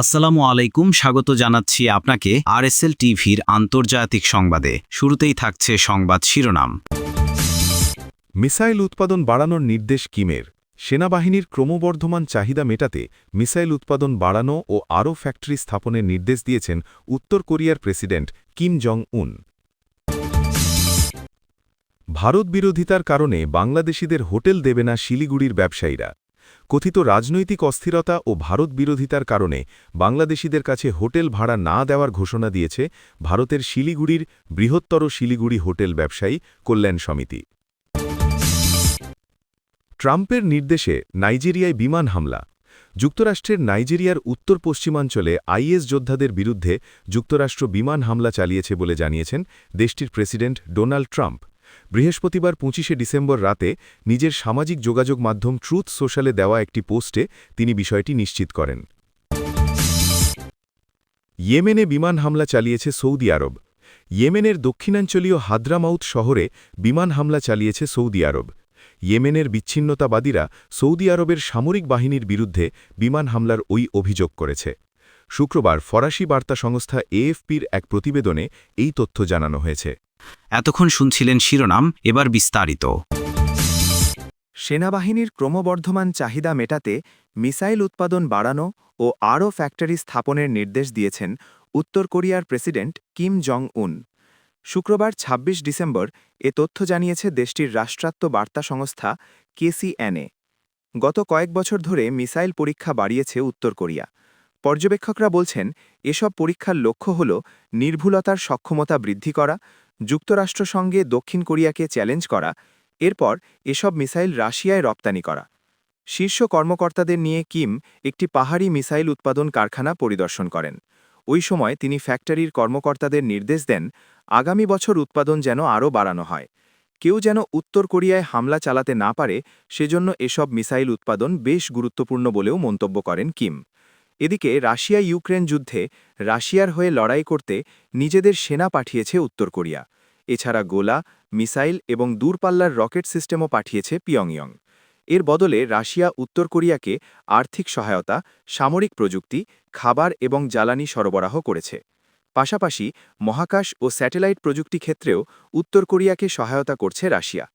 আসসালামু আলাইকুম, স্বাগত জানাচ্ছি আপনাকে আরএসএল টিভির আন্তর্জাতিক সংবাদে। শুরুতেই থাকছে সংবাদ শিরোনাম। মিসাইল উৎপাদন বাড়ানোর নির্দেশ কিমের? সেনাবাহিনীর ক্রমবর্ধমান চাহিদা মেটাতে মিসাইল উৎপাদন বাড়ানো ও আরও ফ্যাক্টরি স্থাপনের নির্দেশ দিয়েছেন উত্তর কোরিয়ার প্রেসিডেন্ট কিম জং উন ভারত বিরোধিতার কারণে বাংলাদেশিদের হোটেল দেবে না শিলিগুড়ির ব্যবসায়ীরা। কথিত রাজনৈতিক অস্থিরতা ও ভারত বিরোধিতার কারণে বাংলাদেশিদের কাছে হোটেল ভাড়া না দেওয়ার ঘোষণা দিয়েছে ভারতের শিলিগুড়ির বৃহত্তর শিলিগুড়ি হোটেল ব্যবসায়ী কল্যাণ সমিতি। ট্রাম্পের নির্দেশে নাইজেরিয়ায় বিমান হামলা। যুক্তরাষ্ট্রের নাইজেরিয়ার উত্তর পশ্চিমাঞ্চলে আইএস যোদ্ধাদের বিরুদ্ধে যুক্তরাষ্ট্র বিমান হামলা চালিয়েছে বলে জানিয়েছেন দেশটির প্রেসিডেন্ট ডোনাল্ড ট্রাম্প। বৃহস্পতিবার পঁচিশে ডিসেম্বর রাতে নিজের সামাজিক যোগাযোগ মাধ্যম ট্রুথ সোশ্যালে দেওয়া একটি পোস্টে তিনি বিষয়টি নিশ্চিত করেন। ইয়েমেনে বিমান হামলা চালিয়েছে সৌদি আরব। ইয়েমেনের দক্ষিণাঞ্চলীয় হাদ্রামাউত শহরে বিমান হামলা চালিয়েছে সৌদি আরব। ইয়েমেনের বিচ্ছিন্নতাবাদীরা সৌদি আরবের সামরিক বাহিনীর বিরুদ্ধে বিমান হামলার ওই অভিযোগ করেছে। শুক্রবার ফরাসি বার্তা সংস্থা এএফপির এক প্রতিবেদনে এই তথ্য জানানো হয়েছে। এতক্ষণ শুনছিলেন শিরোনাম এবার বিস্তারিত। সেনাবাহিনীর ক্রমবর্ধমান চাহিদা মেটাতে মিসাইল উৎপাদন বাড়ানো ও আরও ফ্যাক্টরি স্থাপনের নির্দেশ দিয়েছেন উত্তর কোরিয়ার প্রেসিডেন্ট কিম জং উন শুক্রবার ২৬ ডিসেম্বর এ তথ্য জানিয়েছে দেশটির রাষ্ট্রাত্ম বার্তা সংস্থা কেসিএনএ। গত কয়েক বছর ধরে মিসাইল পরীক্ষা বাড়িয়েছে উত্তর কোরিয়া। পর্যবেক্ষকরা বলছেন, এসব পরীক্ষার লক্ষ্য হল নির্ভুলতার সক্ষমতা বৃদ্ধি করা, যুক্তরাষ্ট্র সঙ্গে দক্ষিণ কোরিয়াকে চ্যালেঞ্জ করা, এরপর এসব মিসাইল রাশিয়ায় রপ্তানি করা। শীর্ষ কর্মকর্তাদের নিয়ে কিম একটি পাহাড়ি মিসাইল উৎপাদন কারখানা পরিদর্শন করেন। ওই সময় তিনি ফ্যাক্টরির কর্মকর্তাদের নির্দেশ দেন, আগামী বছর উৎপাদন যেন আরও বাড়ানো হয়। কেউ যেন উত্তর কোরিয়ায় হামলা চালাতে না পারে, সেজন্য এসব মিসাইল উৎপাদন বেশ গুরুত্বপূর্ণ বলেও মন্তব্য করেন কিম। এদিকে রাশিয়া ইউক্রেন যুদ্ধে রাশিয়ার হয়ে লড়াই করতে নিজেদের সেনা পাঠিয়েছে উত্তর কোরিয়া। এছাড়া গোলা, মিসাইল এবং দূরপাল্লার রকেট সিস্টেমও পাঠিয়েছে পিয়ংইয়ং। এর বদলে রাশিয়া উত্তর কোরিয়াকে আর্থিক সহায়তা, সামরিক প্রযুক্তি, খাবার এবং জ্বালানি সরবরাহ করেছে। পাশাপাশি মহাকাশ ও স্যাটেলাইট প্রযুক্তি ক্ষেত্রেও উত্তর কোরিয়াকে সহায়তা করছে রাশিয়া।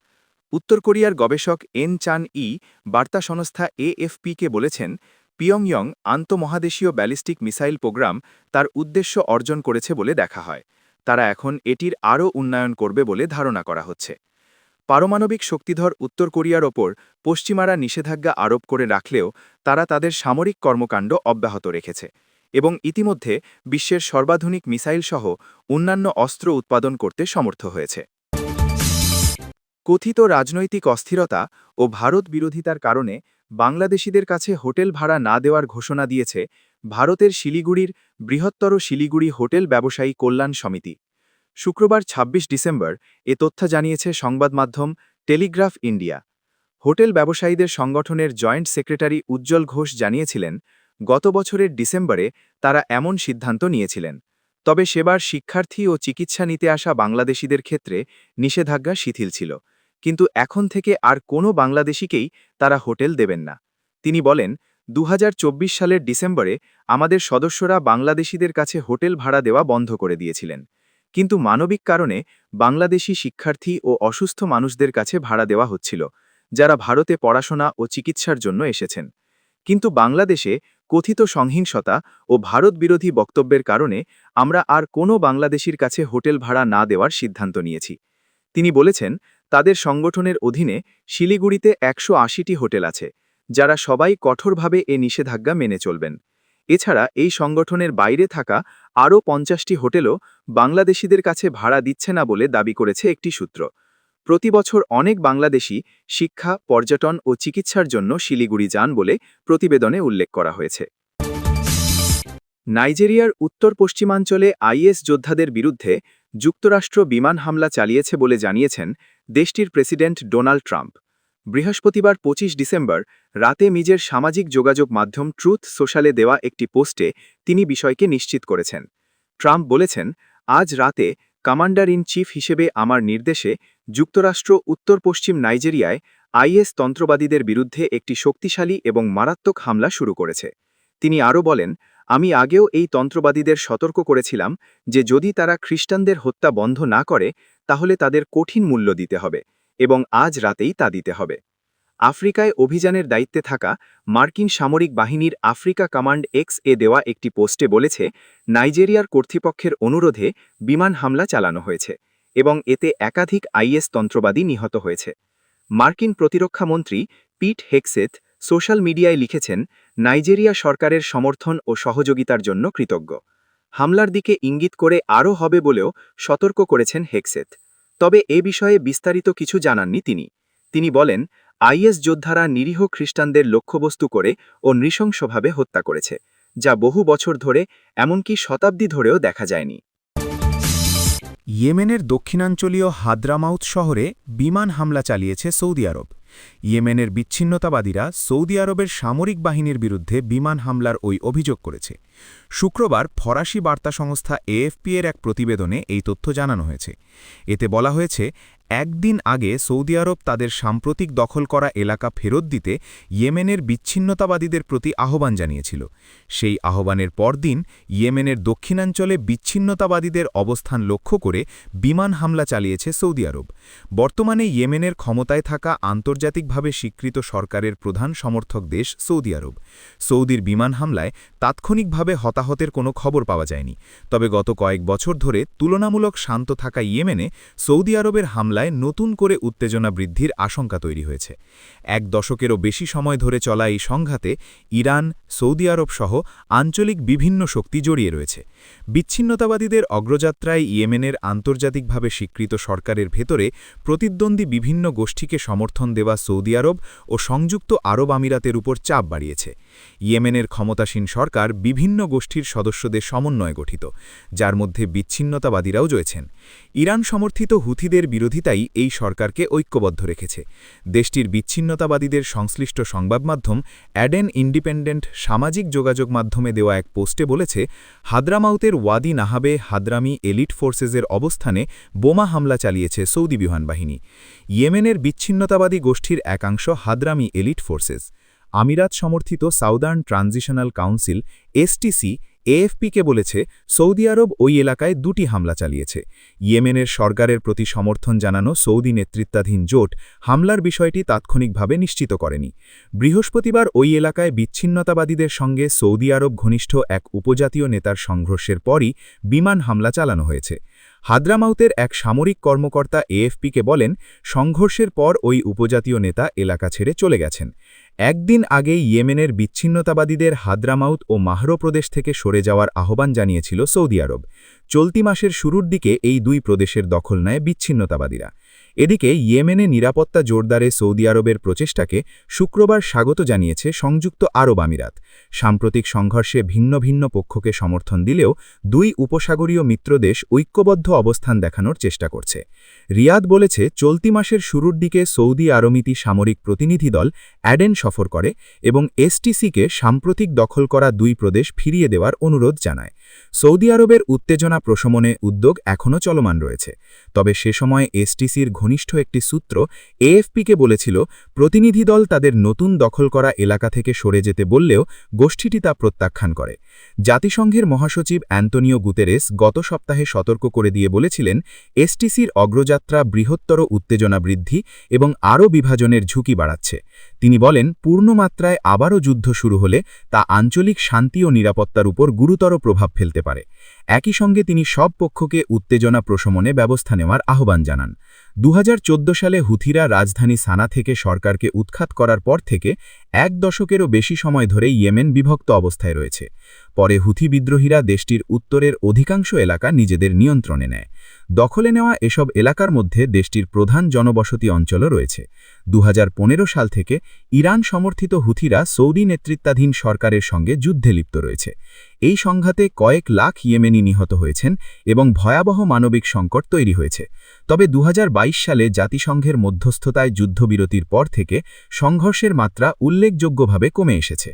উত্তর কোরিয়ার গবেষক এন চান ই বার্তা সংস্থা এএফপিকে বলেছেন পিয়ংইয়ং আন্তমহাদেশীয় ব্যালিস্টিক মিসাইল প্রোগ্রাম তার উদ্দেশ্য অর্জন করেছে বলে দেখা হয়। তারা এখন এটির আরও উন্নয়ন করবে বলে ধারণা করা হচ্ছে। পারমাণবিক শক্তিধর উত্তর কোরিয়ার ওপর পশ্চিমারা নিষেধাজ্ঞা আরোপ করে রাখলেও তারা তাদের সামরিক কর্মকাণ্ড অব্যাহত রেখেছে এবং ইতিমধ্যে বিশ্বের সর্বাধুনিক মিসাইল সহ অন্যান্য অস্ত্র উৎপাদন করতে সমর্থ হয়েছে। কথিত রাজনৈতিক অস্থিরতা ও ভারত বিরোধিতার কারণে বাংলাদেশিদের কাছে হোটেল ভাড়া না দেওয়ার ঘোষণা দিয়েছে ভারতের শিলিগুড়ির বৃহত্তর শিলিগুড়ি হোটেল ব্যবসায়ী কল্যাণ সমিতি। শুক্রবার ২৬ ডিসেম্বর এ তথ্য জানিয়েছে সংবাদ মাধ্যম টেলিগ্রাফ ইন্ডিয়া। হোটেল ব্যবসায়ীদের সংগঠনের জয়েন্ট সেক্রেটারি উজ্জ্বল ঘোষ জানিয়েছিলেন, গত বছরের ডিসেম্বরে তারা এমন সিদ্ধান্ত নিয়েছিলেন। তবে সেবার শিক্ষার্থী ও চিকিৎসা নিতে আসা বাংলাদেশিদের ক্ষেত্রে নিষেধাজ্ঞা শিথিল ছিল। কিন্তু এখন থেকে আর কোনো বাংলাদেশিকেই তারা হোটেল দেবেন না। তিনি বলেন দু হাজার চব্বিশ সালের ডিসেম্বরে আমাদের সদস্যরা বাংলাদেশিদের কাছে হোটেল ভাড়া দেওয়া বন্ধ করে দিয়েছিলেন। কিন্তু মানবিক কারণে বাংলাদেশি শিক্ষার্থী ও অসুস্থ মানুষদের কাছে ভাড়া দেওয়া হচ্ছিল, যারা ভারতে পড়াশোনা ও চিকিৎসার জন্য এসেছেন। কিন্তু বাংলাদেশে কথিত সংহিংসতা ও ভারত বিরোধী বক্তব্যের কারণে আমরা আর কোনো বাংলাদেশির কাছে হোটেল ভাড়া না দেওয়ার সিদ্ধান্ত নিয়েছি। তিনি বলেছেন তাদের সংগঠনের অধীনে শিলিগুড়িতে একশো আশিটি হোটেল আছে, যারা সবাই কঠোরভাবে এ নিষেধাজ্ঞা মেনে চলবেন। এছাড়া এই সংগঠনের বাইরে থাকা আরও পঞ্চাশটি হোটেলও বাংলাদেশিদের কাছে ভাড়া দিচ্ছে না বলে দাবি করেছে একটি সূত্র। প্রতি বছর অনেক বাংলাদেশি শিক্ষা, পর্যটন ও চিকিৎসার জন্য শিলিগুড়ি যান বলে প্রতিবেদনে উল্লেখ করা হয়েছে। নাইজেরিয়ার উত্তর পশ্চিমাঞ্চলে আইএস যোদ্ধাদের বিরুদ্ধে যুক্তরাষ্ট্র বিমান হামলা চালিয়েছে বলে জানিয়েছেন দেশটির প্রেসিডেন্ট ডোনাল্ড ট্রাম্প। বৃহস্পতিবার ২৫ ডিসেম্বর রাতে নিজের সামাজিক যোগাযোগ মাধ্যম ট্রুথ সোশ্যালে দেওয়া একটি পোস্টে তিনি বিষয়কে নিশ্চিত করেছেন। ট্রাম্প বলেছেন, আজ রাতে কমান্ডার ইন চিফ হিসেবে আমার নির্দেশে যুক্তরাষ্ট্র উত্তর পশ্চিম নাইজেরিয়ায় আইএস তন্ত্রবাদীদের বিরুদ্ধে একটি শক্তিশালী এবং মারাত্মক হামলা শুরু করেছে। তিনি আরও বলেন আমি আগেও এই তন্ত্রবাদীদের সতর্ক করেছিলাম যে যদি তারা খ্রিস্টানদের হত্যা বন্ধ না করে, তাহলে তাদের কঠিন মূল্য দিতে হবে এবং আজ রাতেই তা দিতে হবে। আফ্রিকায় অভিযানের দায়িত্বে থাকা মার্কিন সামরিক বাহিনীর আফ্রিকা কমান্ড এক্স এ দেওয়া একটি পোস্টে বলেছে, নাইজেরিয়ার কর্তৃপক্ষের অনুরোধে বিমান হামলা চালানো হয়েছে এবং এতে একাধিক আইএস তন্ত্রবাদী নিহত হয়েছে। মার্কিন প্রতিরক্ষামন্ত্রী পিট হেক্সেথ সোশ্যাল মিডিয়ায় লিখেছেন নাইজেরিয়া সরকারের সমর্থন ও সহযোগিতার জন্য কৃতজ্ঞ। হামলার দিকে ইঙ্গিত করে আরও হবে বলেও সতর্ক করেছেন হেক্সেথ তবে এ বিষয়ে বিস্তারিত কিছু জানাননি তিনি। তিনি বলেন, আইএস যোদ্ধারা নিরীহ খ্রিস্টানদের লক্ষ্যবস্তু করে ও নৃশংসভাবে হত্যা করেছে, যা বহু বছর ধরে এমনকি শতাব্দী ধরেও দেখা যায়নি। ইয়েমেনের দক্ষিণাঞ্চলীয় হাদ্রামাউত শহরে বিমান হামলা চালিয়েছে সৌদি আরব। ইয়েমেনের বিচ্ছিন্নতাবাদীরা সৌদি আরবের সামরিক বাহিনীর বিরুদ্ধে বিমান হামলার ওই অভিযোগ করেছে। শুক্রবার ফরাসি বার্তা সংস্থা এএফপি এর এক প্রতিবেদনে এই তথ্য জানানো হয়েছে। এতে বলা হয়েছে একদিন আগে সৌদি আরব তাদের সাম্প্রতিক দখল করা এলাকা ফেরত দিতে ইয়েমেনের বিচ্ছিন্নতাবাদীদের প্রতি আহ্বান জানিয়েছিল। সেই আহ্বানের পরদিন ইয়েমেনের দক্ষিণাঞ্চলে বিচ্ছিন্নতাবাদীদের অবস্থান লক্ষ্য করে বিমান হামলা চালিয়েছে সৌদি আরব। বর্তমানে ইয়েমেনের ক্ষমতায় থাকা আন্তর্জাতিকভাবে স্বীকৃত সরকারের প্রধান সমর্থক দেশ সৌদি আরব। সৌদির বিমান হামলায় তাৎক্ষণিকভাবে হতাহতের কোনো খবর পাওয়া যায়নি। তবে গত কয়েক বছর ধরে তুলনামূলক শান্ত থাকা ইয়েমেনে সৌদি আরবের হামলায় নতুন করে উত্তেজনা বৃদ্ধির আশঙ্কা তৈরি হয়েছে। এক দশকেরও বেশি সময় ধরে চলা এই সংঘাতে ইরান, সৌদি আরব সহ আঞ্চলিক বিভিন্ন শক্তি জড়িয়ে রয়েছে। বিচ্ছিন্নতাবাদীদের অগ্রযাত্রায় ইয়েমেনের আন্তর্জাতিকভাবে স্বীকৃত সরকারের ভেতরে প্রতিদ্বন্দ্বী বিভিন্ন গোষ্ঠীকে সমর্থন দেওয়া সৌদি আরব ও সংযুক্ত আরব আমিরাতের উপর চাপ বাড়িয়েছে। ইয়েমেনের ক্ষমতাসীন সরকার বিভিন্ন গোষ্ঠীর সদস্যদের সমন্বয়ে গঠিত, যার মধ্যে বিচ্ছিন্নতাবাদীরাও রয়েছেন। ইরান সমর্থিত হুথিদের বিরোধিতাই এই সরকারকে ঐক্যবদ্ধ রেখেছে। দেশটির বিচ্ছিন্নতাবাদীদের সংশ্লিষ্ট সংবাদমাধ্যম অ্যাডেন ইন্ডিপেন্ডেন্ট সামাজিক যোগাযোগ মাধ্যমে দেওয়া এক পোস্টে বলেছে, হাদ্রামাউতের ওয়াদি নাহাবে হাদ্রামি এলিট ফোর্সেসের অবস্থানে বোমা হামলা চালিয়েছে সৌদি বিমান বাহিনী ইয়েমেনের বিচ্ছিন্নতাবাদী গোষ্ঠীর একাংশ হাদ্রামি এলিট ফোর্সেস। আমিরাত সমর্থিত সাউদার্ন ট্রানজিশনাল কাউন্সিল এসটিসি এএফপিকে বলেছে, সৌদি আরব ওই এলাকায় দুটি হামলা চালিয়েছে। ইয়েমেনের সরকারের প্রতি সমর্থন জানানো সৌদি নেতৃত্বাধীন জোট হামলার বিষয়টি তাৎক্ষণিকভাবে নিশ্চিত করেনি। বৃহস্পতিবার ওই এলাকায় বিচ্ছিন্নতাবাদীদের সঙ্গে সৌদি আরব ঘনিষ্ঠ এক উপজাতীয় নেতার সংঘর্ষের পরই বিমান হামলা চালানো হয়েছে। হাদ্রামাউতের এক সামরিক কর্মকর্তা এএফপিকে বলেন, সংঘর্ষের পর ওই উপজাতীয় নেতা এলাকা ছেড়ে চলে গেছেন। একদিন আগে ইয়েমেনের বিচ্ছিন্নতাবাদীদের হাদ্রামাউত ও মাহরো প্রদেশ থেকে সরে যাওয়ার আহ্বান জানিয়েছিল সৌদি আরব। চলতি মাসের শুরুর দিকে এই দুই প্রদেশের দখল নেয় বিচ্ছিন্নতাবাদীরা। এদিকে ইয়েমেনে নিরাপত্তা জোরদারে সৌদি আরবের প্রচেষ্টাকে শুক্রবার স্বাগত জানিয়েছে সংযুক্ত আরব আমিরাত। সাম্প্রতিক সংঘর্ষে ভিন্ন ভিন্ন পক্ষকে সমর্থন দিলেও দুই উপসাগরীয় মিত্রদেশ ঐক্যবদ্ধ অবস্থান দেখানোর চেষ্টা করছে। রিয়াদ বলেছে, চলতি মাসের শুরুর দিকে সৌদি আরমিতি সামরিক প্রতিনিধি দল অ্যাডেন সফর করে এবং এসটিসিকে সাম্প্রতিক দখল করা দুই প্রদেশ ফিরিয়ে দেওয়ার অনুরোধ জানায়। সৌদি আরবের উত্তেজনা প্রশমনে উদ্যোগ এখনও চলমান রয়েছে। তবে সে সময় এসটিসির ঘনিষ্ঠ একটি সূত্র এএফপিকে বলেছিল প্রতিনিধি দল তাদের নতুন দখল করা এলাকা থেকে সরে যেতে বললেও গোষ্ঠীটি তা প্রত্যাখ্যান করে। জাতিসংঘের মহাসচিব অ্যান্তনিও গুতেরেস গত সপ্তাহে সতর্ক করে দিয়ে বলেছিলেন, এসটিসির অগ্রযাত্রা বৃহত্তর উত্তেজনা বৃদ্ধি এবং আরও বিভাজনের ঝুঁকি বাড়াচ্ছে। তিনি বলেন, পূর্ণমাত্রায় আবারও যুদ্ধ শুরু হলে তা আঞ্চলিক শান্তি ও নিরাপত্তার উপর গুরুতর প্রভাব ফেলতে পারে। একই সঙ্গে তিনি সব পক্ষকে উত্তেজনা প্রশমনে ব্যবস্থা নেওয়ার আহ্বান জানান। দু হাজার চোদ্দ সালে হুথিরা রাজধানী সানা থেকে সরকারকে উৎখাত করার পর থেকে এক দশকেরও বেশি সময় ধরে ইয়েমেন বিভক্ত অবস্থায় রয়েছে। পরে হুথি বিদ্রোহীরা দেশটির উত্তরের অধিকাংশ এলাকা নিজেদের নিয়ন্ত্রণে নেয়। দখলে নেওয়া এসব এলাকার মধ্যে দেশটির প্রধান জনবসতি অঞ্চলও রয়েছে। দু হাজার পনেরো সাল থেকে ইরান সমর্থিত হুথিরা সৌদি নেতৃত্বাধীন সরকারের সঙ্গে যুদ্ধে লিপ্ত রয়েছে। এই সংঘাতে কয়েক লাখ ইয়েমেনি নিহত হয়েছেন এবং ভয়াবহ মানবিক সংকট তৈরি হয়েছে। তবে দুহাজার বাইশ সালে জাতিসংঘের মধ্যস্থতায় যুদ্ধবিরতির পর থেকে সংঘর্ষের মাত্রা উল্লেখযোগ্যভাবে কমে এসেছে।